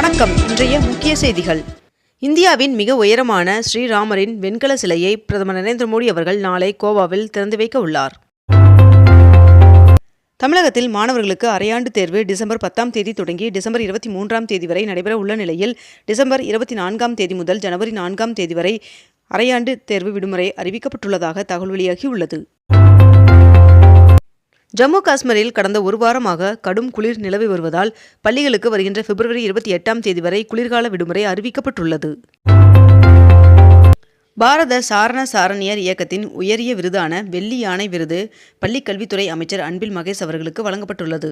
வணக்கம். இன்றைய முக்கிய செய்திகள். இந்தியாவின் மிக உயரமான ஸ்ரீராமரின் வெண்கல சிலையை பிரதமர் நரேந்திர மோடி அவர்கள் நாளை கோவாவில் திறந்து வைக்க உள்ளார். தமிழகத்தில் மாணவர்களுக்கு அரையாண்டு தேர்வு டிசம்பர் பத்தாம் தேதி தொடங்கி டிசம்பர் இருபத்தி மூன்றாம் தேதி வரை நடைபெற உள்ள நிலையில் டிசம்பர் இருபத்தி நான்காம் தேதி முதல் ஜனவரி நான்காம் தேதி வரை அரையாண்டு தேர்வு விடுமுறை அறிவிக்கப்பட்டுள்ளதாக தகவல் வெளியாகியுள்ளது. ஜம்மு காஷ்மீரில் கடந்த ஒரு வாரமாக கடும் குளிர் நிலவி வருவதால் பள்ளிகளுக்கு வருகின்ற பிப்ரவரி இருபத்தி எட்டாம் தேதி வரை குளிர்கால விடுமுறை அறிவிக்கப்பட்டுள்ளது. பாரத சாரண சாரணியர் இயக்கத்தின் உயரிய விருதான வெள்ளி யானை விருது பள்ளிக் கல்வித்துறை அமைச்சர் அன்பில் மகேஷ் அவர்களுக்கு வழங்கப்பட்டுள்ளது.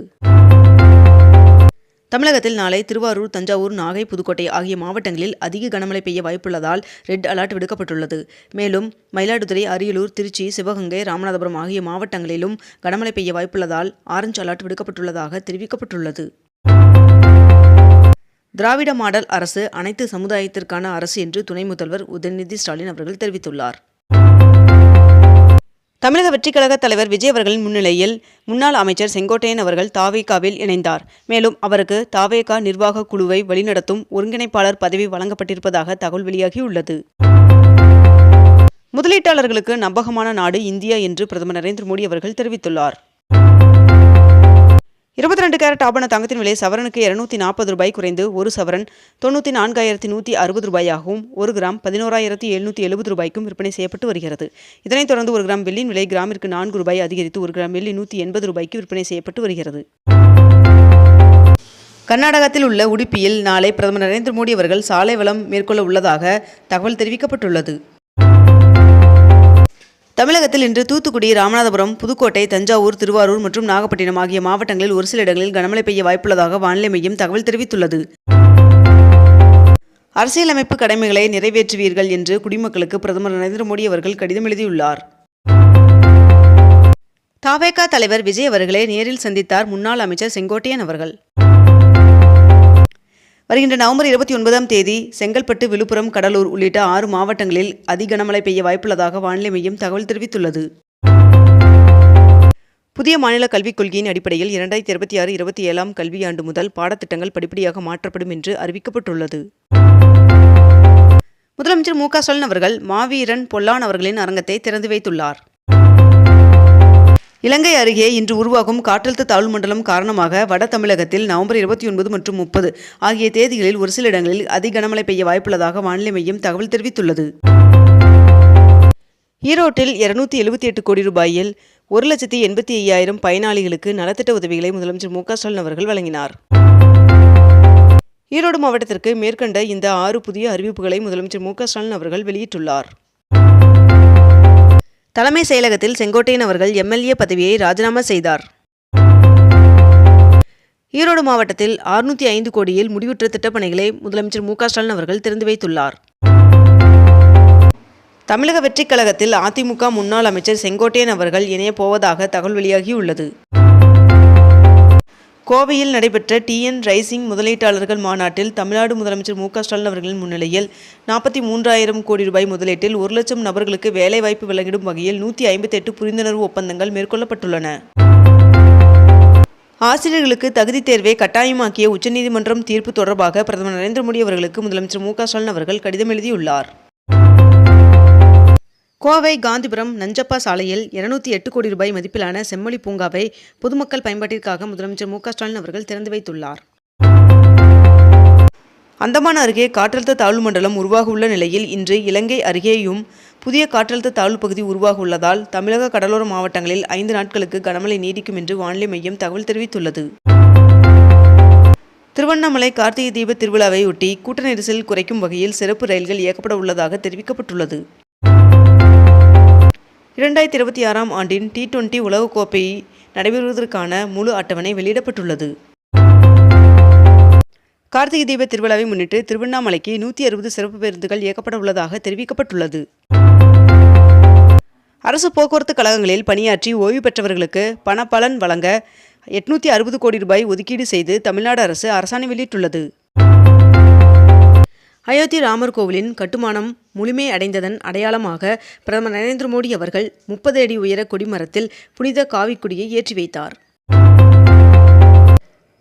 தமிழகத்தில் நாளை திருவாரூர் தஞ்சாவூர் நாகை புதுக்கோட்டை ஆகிய மாவட்டங்களில் அதிக கனமழை பெய்ய வாய்ப்புள்ளதால் ரெட் அலர்ட் விடுக்கப்பட்டுள்ளது. மேலும் மயிலாடுதுறை அரியலூர் திருச்சி சிவகங்கை ராமநாதபுரம் ஆகிய மாவட்டங்களிலும் கனமழை பெய்ய வாய்ப்புள்ளதால் ஆரஞ்சு அலர்ட் விடுக்கப்பட்டுள்ளதாக தெரிவிக்கப்பட்டுள்ளது. திராவிட மாடல் அரசு அனைத்து சமுதாயத்திற்கான அரசு என்று துணை முதல்வர் உதயநிதி ஸ்டாலின் அவர்கள் தெரிவித்துள்ளார். தமிழக வெற்றிக் கழக தலைவர் விஜய் அவர்களின் முன்னிலையில் முன்னாள் அமைச்சர் செங்கோட்டையன் அவர்கள் தாவேகாவில் இணைந்தார். மேலும் அவருக்கு தாவேகா நிர்வாக குழுவை வழிநடத்தும் ஒருங்கிணைப்பாளர் பதவி வழங்கப்பட்டிருப்பதாக தகவல் வெளியாகியுள்ளது. முதலீட்டாளர்களுக்கு நம்பகமான நாடு இந்தியா என்று பிரதமர் நரேந்திர மோடி அவர்கள் தெரிவித்துள்ளார். இருபத்தி ரெண்டு கேரட் ஆபண தங்கத்தின் விலை சவரனுக்கு இருநூத்தி நாற்பது ரூபாய் குறைந்து ஒரு சவரன் தொண்ணூற்றி நான்காயிரத்தி நூற்றி அறுபது ரூபாயாகவும் ஒரு கிராம் பதினோராயிரத்தி எழுநூற்றி எழுபது ரூபாய்க்கும் விற்பனை செய்யப்பட்டு வருகிறது. இதனைத் தொடர்ந்து ஒரு கிராம் வெள்ளியின் விலை கிராமிற்கு நான்கு ரூபாய் அதிகரித்து ஒரு கிராம் வெள்ளி நூற்றி எண்பது ரூபாய்க்கு விற்பனை செய்யப்பட்டு வருகிறது. கர்நாடகத்தில் உள்ள உடுப்பியில் நாளை பிரதமர் நரேந்திர மோடி அவர்கள் சாலை வளம் மேற்கொள்ள உள்ளதாக தகவல் தெரிவிக்கப்பட்டுள்ளது. தமிழகத்தில் இன்று தூத்துக்குடி ராமநாதபுரம் புதுக்கோட்டை தஞ்சாவூர் திருவாரூர் மற்றும் நாகப்பட்டினம் ஆகிய மாவட்டங்களில் ஒரு சில இடங்களில் கனமழை பெய்ய வாய்ப்புள்ளதாக வானிலை மையம் தகவல் தெரிவித்துள்ளது. அரசியலமைப்பு கடமைகளை நிறைவேற்றுவீர்கள் என்று குடிமக்களுக்கு பிரதமர் நரேந்திர மோடி அவர்கள் கடிதம் எழுதியுள்ளார். தாவேகா தலைவர் விஜய் அவர்களை நேரில் சந்தித்தார் முன்னாள் அமைச்சர் செங்கோட்டையன் அவர்கள். வருகின்ற நவம்பர் இருபத்தி ஒன்பதாம் தேதி செங்கல்பட்டு விழுப்புரம் கடலூர் உள்ளிட்ட ஆறு மாவட்டங்களில் அதி கனமழை பெய்ய வாய்ப்புள்ளதாக வானிலை மையம் தகவல் தெரிவித்துள்ளது. புதிய மாநில கல்விக் கொள்கையின் அடிப்படையில் இரண்டாயிரத்தி இருபத்தி ஆறு இருபத்தி ஏழாம் கல்வியாண்டு முதல் பாடத்திட்டங்கள் படிப்படியாக மாற்றப்படும் என்று அறிவிக்கப்பட்டுள்ளது. முதலமைச்சர் மு க ஸ்டாலின் அவர்கள் மாவீரன் பொல்லான் அவர்களின் அரங்கத்தை திறந்து வைத்துள்ளார். இலங்கை அருகே இன்று உருவாகும் காற்றழுத்த தாழ்வு மண்டலம் காரணமாக வட தமிழகத்தில் நவம்பர் இருபத்தி ஒன்பது மற்றும் முப்பது ஆகிய தேதிகளில் ஒரு சில இடங்களில் அதி கனமழை பெய்ய வாய்ப்புள்ளதாக வானிலை மையம் தகவல் தெரிவித்துள்ளது. ஈரோட்டில் இருநூத்தி எழுபத்தி எட்டு கோடி ரூபாயில் ஒரு லட்சத்தி எண்பத்தி ஐயாயிரம் பயனாளிகளுக்கு நலத்திட்ட உதவிகளை முதலமைச்சர் மு க ஸ்டாலின் அவர்கள் வழங்கினார். ஈரோடு மாவட்டத்திற்கு மேற்கண்ட இந்த ஆறு புதிய அறிவிப்புகளை முதலமைச்சர் மு க ஸ்டாலின் அவர்கள் வெளியிட்டுள்ளார். தலைமை செயலகத்தில் செங்கோட்டையன் அவர்கள் எம்எல்ஏ பதவியை ராஜினாமா செய்தார். ஈரோடு மாவட்டத்தில் அறுநூத்தி ஐந்து கோடியில் முடிவுற்ற திட்டப்பணிகளை முதலமைச்சர் மு ஸ்டாலின் அவர்கள் திறந்து வைத்துள்ளார். தமிழக வெற்றிக் கழகத்தில் அதிமுக முன்னாள் அமைச்சர் செங்கோட்டையன் அவர்கள் இணையப் போவதாக தகவல் வெளியாகியுள்ளது. கோவையில் நடைபெற்ற டிஎன் ரைசிங் முதலீட்டாளர்கள் மாநாட்டில் தமிழ்நாடு முதலமைச்சர் மு க ஸ்டாலின் அவர்களின் முன்னிலையில் நாற்பத்தி மூன்றாயிரம் கோடி ரூபாய் முதலீட்டில் ஒரு லட்சம் நபர்களுக்கு வேலைவாய்ப்பு வழங்கிடும் வகையில் நூற்றி ஐம்பத்தெட்டு புரிந்துணர்வு ஒப்பந்தங்கள் மேற்கொள்ளப்பட்டுள்ளன. ஆசிரியர்களுக்கு தகுதி தேர்வை கட்டாயமாக்கிய உச்சநீதிமன்றம் தீர்ப்பு தொடர்பாக பிரதமர் நரேந்திர மோடி அவர்களுக்கு முதலமைச்சர் மு க ஸ்டாலின் அவர்கள் கடிதம் எழுதியுள்ளார். கோவை காந்திபுரம் நஞ்சப்பா சாலையில் இருநூத்தி எட்டு கோடி ரூபாய் மதிப்பிலான செம்மொழி பூங்காவை பொதுமக்கள் பயன்பாட்டிற்காக முதலமைச்சர் மு ஸ்டாலின் அவர்கள் திறந்து வைத்துள்ளார். அந்தமான் அருகே காற்றழுத்த தாழ்வு மண்டலம் உருவாகவுள்ள நிலையில் இன்று இலங்கை அருகேயும் புதிய காற்றழுத்த தாழ்வு பகுதி உருவாக உள்ளதால் தமிழக கடலோர மாவட்டங்களில் ஐந்து நாட்களுக்கு கனமழை நீடிக்கும் என்று வானிலை மையம் தகவல் தெரிவித்துள்ளது. திருவண்ணாமலை கார்த்திகை தீப திருவிழாவை ஒட்டி கூட்ட நெரிசல் குறைக்கும் வகையில் சிறப்பு ரயில்கள் இயக்கப்பட உள்ளதாக தெரிவிக்கப்பட்டுள்ளது. இரண்டாயிரத்தி இருபத்தி ஆறாம் ஆண்டின் டி டுவெண்டி உலகக்கோப்பை நடைபெறுவதற்கான முழு அட்டவணை வெளியிடப்பட்டுள்ளது. கார்த்திகை தீப திருவிழாவை முன்னிட்டு திருவண்ணாமலைக்கு நூற்றி அறுபது சிறப்பு பேருந்துகள் இயக்கப்பட உள்ளதாக தெரிவிக்கப்பட்டுள்ளது. அரசு போக்குவரத்து கழகங்களில் பணியாற்றி ஓய்வு பெற்றவர்களுக்கு பணப்பலன் வழங்க எட்நூற்றி அறுபது கோடி ரூபாய் ஒதுக்கீடு செய்து தமிழ்நாடு அரசு அரசாணை வெளியிட்டுள்ளது. அயோத்தி ராமர் கோவிலின் கட்டுமானம் முழுமை அடைந்ததன் அடையாளமாக பிரதமர் நரேந்திர மோடி அவர்கள் முப்பது அடி உயர கொடிமரத்தில் புனித காவிக்குடியை ஏற்றி வைத்தார்.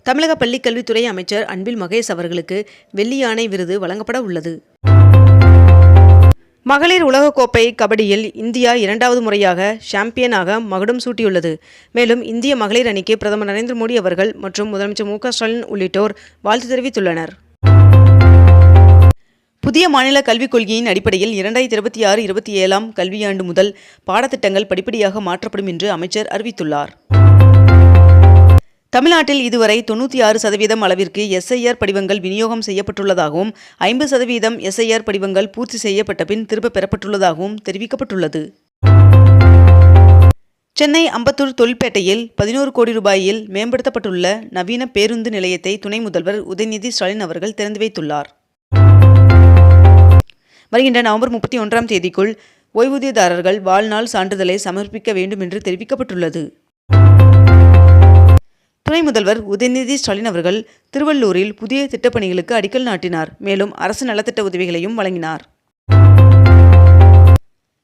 தமிழக பள்ளிக்கல்வித்துறை அமைச்சர் அன்பில் மகேஷ் அவர்களுக்கு வெள்ளி யானை விருது வழங்கப்பட உள்ளது. மகளிர் உலகக்கோப்பை கபடியில் இந்தியா இரண்டாவது முறையாக சாம்பியனாக மகுடம் சூட்டியுள்ளது. மேலும் இந்திய மகளிர் அணிக்கு பிரதமர் நரேந்திர மோடி அவர்கள் மற்றும் முதலமைச்சர் மு க ஸ்டாலின் உள்ளிட்டோர் வாழ்த்து தெரிவித்துள்ளனர். புதிய மாநில கல்விக் கொள்கையின் அடிப்படையில் இரண்டாயிரத்தி இருபத்தி ஆறு இருபத்தி ஏழாம் கல்வியாண்டு முதல் பாடத்திட்டங்கள் படிப்படியாக மாற்றப்படும் என்று அமைச்சர் அறிவித்துள்ளார். தமிழ்நாட்டில் இதுவரை தொண்ணூற்றி ஆறு சதவீதம் அளவிற்கு எஸ்ஐஆர் படிவங்கள் விநியோகம் செய்யப்பட்டுள்ளதாகவும் ஐம்பது சதவீதம் எஸ்ஐஆர் படிவங்கள் பூர்த்தி செய்யப்பட்ட பின் திரும்பப் பெறப்பட்டுள்ளதாகவும் தெரிவிக்கப்பட்டுள்ளது. சென்னை அம்பத்தூர் தொழிற்பேட்டையில் பதினோரு கோடி ரூபாயில் மேம்படுத்தப்பட்டுள்ள நவீன பேருந்து நிலையத்தை துணை முதல்வர் உதயநிதி ஸ்டாலின் அவர்கள் திறந்து வைத்துள்ளார். வருகின்ற நவம்பர் முப்பத்தி ஒன்றாம் தேதிக்குள் ஓய்வூதியதாரர்கள் வாழ்நாள் சான்றிதழை சமர்ப்பிக்க வேண்டும் என்று தெரிவிக்கப்பட்டுள்ளது. துணை முதல்வர் உதயநிதி ஸ்டாலின் அவர்கள் திருவள்ளூரில் புதிய திட்டப்பணிகளுக்கு அடிக்கல் நாட்டினார். மேலும் அரசு நலத்திட்ட உதவிகளையும் வழங்கினார்.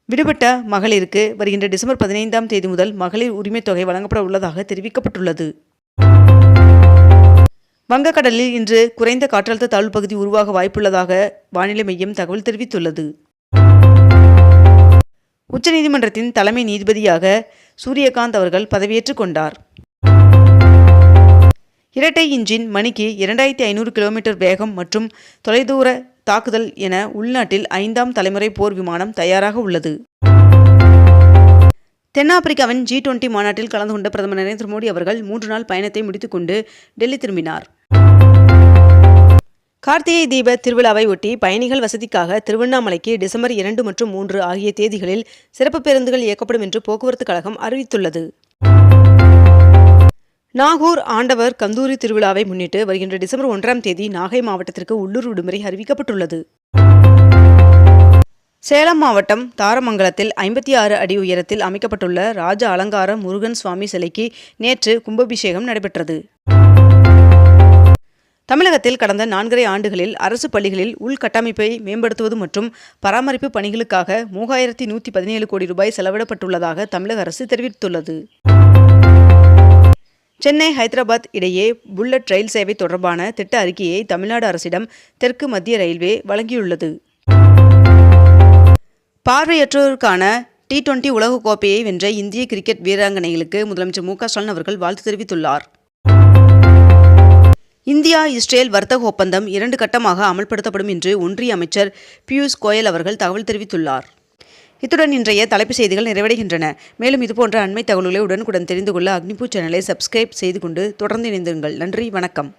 விடுபட்ட மகளிருக்கு வருகின்ற டிசம்பர் பதினைந்தாம் தேதி முதல் மகளிர் உரிமைத் தொகை வழங்கப்பட உள்ளதாக தெரிவிக்கப்பட்டுள்ளது. வங்கக்கடலில் இன்று குறைந்த காற்றழுத்த தாழ்வு பகுதி உருவாக வாய்ப்புள்ளதாக வானிலை மையம் தகவல் தெரிவித்துள்ளது. உச்சநீதிமன்றத்தின் தலைமை நீதிபதியாக சூரியகாந்த் அவர்கள் பதவியேற்றுக் கொண்டார். இரட்டை இன்ஜின் மணிக்கு இரண்டாயிரத்தி ஐநூறு கிலோமீட்டர் வேகம் மற்றும் தொலைதூர தாக்குதல் என உள்நாட்டில் ஐந்தாம் தலைமுறை போர் விமானம் தயாராக உள்ளது. தென்னாப்பிரிக்காவின் ஜி டுவெண்டி மாநாட்டில் கலந்து கொண்ட பிரதமர் நரேந்திர மோடி அவர்கள் மூன்று நாள் பயணத்தை முடித்துக்கொண்டு டெல்லி திரும்பினார். கார்த்திகை தீப திருவிழாவை ஒட்டி பயணிகள் வசதிக்காக திருவண்ணாமலைக்கு டிசம்பர் இரண்டு மற்றும் மூன்று ஆகிய தேதிகளில் சிறப்பு பேருந்துகள் இயக்கப்படும் என்று போக்குவரத்து கழகம் அறிவித்துள்ளது. நாகூர் ஆண்டவர் கந்தூரி திருவிழாவை முன்னிட்டு வருகின்ற டிசம்பர் ஒன்றாம் தேதி நாகை மாவட்டத்திற்கு உள்ளூர் விடுமுறை அறிவிக்கப்பட்டுள்ளது. சேலம் மாவட்டம் தாரமங்கலத்தில் ஐம்பத்தி ஆறு அடி உயரத்தில் அமைக்கப்பட்டுள்ள ராஜ அலங்கார முருகன் சுவாமி சிலைக்கு நேற்று கும்பாபிஷேகம் நடைபெற்றது. தமிழகத்தில் கடந்த நான்கரை ஆண்டுகளில் அரசு பள்ளிகளில் உள்கட்டமைப்பை மேம்படுத்துவது மற்றும் பராமரிப்பு பணிகளுக்காக மூவாயிரத்தி நூற்றி பதினேழு கோடி ரூபாய் செலவிடப்பட்டுள்ளதாக தமிழக அரசு தெரிவித்துள்ளது. சென்னை ஹைதராபாத் இடையே புல்லட் ரயில் சேவை தொடர்பான திட்ட அறிக்கையை தமிழ்நாடு அரசிடம் தெற்கு மத்திய ரயில்வே வழங்கியுள்ளது. பார்வையற்றோருக்கான டி டுவெண்டி உலகக்கோப்பையை வென்ற இந்திய கிரிக்கெட் வீராங்கனைகளுக்கு முதலமைச்சர் மு க ஸ்டாலின் அவர்கள் வாழ்த்து தெரிவித்துள்ளார். இந்தியா இஸ்ரேல் வர்த்தக ஒப்பந்தம் இரண்டு கட்டமாக அமல்படுத்தப்படும் என்று ஒன்றிய அமைச்சர் பியூஷ் கோயல் அவர்கள் தகவல் தெரிவித்துள்ளார். இத்துடன் இன்றைய தலைப்புச் செய்திகள் நிறைவடைகின்றன. மேலும் இதுபோன்ற அண்மை தகவல்களை உடனுக்குடன் தெரிந்து கொள்ள அக்னிபூ சேனலை சப்ஸ்கிரைப் செய்து கொண்டு தொடர்ந்து இணைந்திருங்கள். நன்றி வணக்கம்.